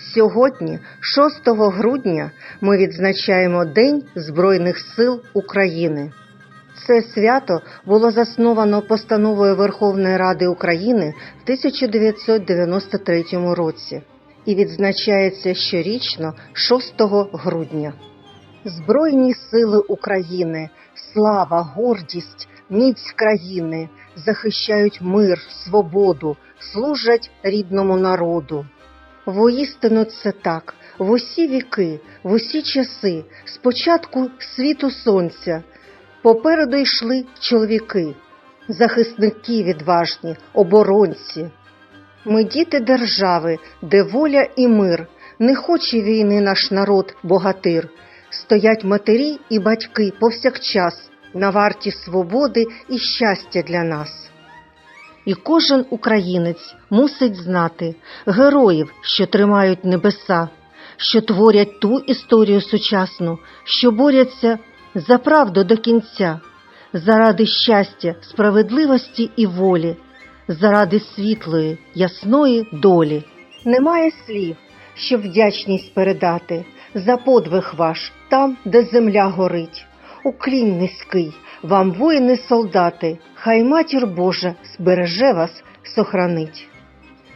Сьогодні, 6 грудня, ми відзначаємо День Збройних сил України. Це свято було засновано постановою Верховної Ради України в 1993 році і відзначається щорічно 6 грудня. Збройні сили України, слава, гордість, міць країни захищають мир, свободу, служать рідному народу. Воістину це так, в усі віки, в усі часи, з початку світу сонця, попереду йшли чоловіки, захисники відважні, оборонці. Ми діти держави, де воля і мир, не хоче війни наш народ, богатир. Стоять матері і батьки повсякчас на варті свободи і щастя для нас. І кожен українець мусить знати героїв, що тримають небеса, що творять ту історію сучасну, що борються за правду до кінця, заради щастя, справедливості і волі, заради світлої, ясної долі. Немає слів, щоб вдячність передати за подвиг ваш там, де земля горить. Уклін низький, вам воїни солдати, хай матір Божа збереже вас, сохранить.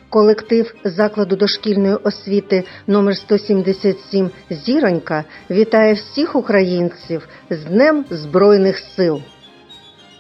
Колектив закладу дошкільної освіти номер 177 Зіронька вітає всіх українців з Днем Збройних сил.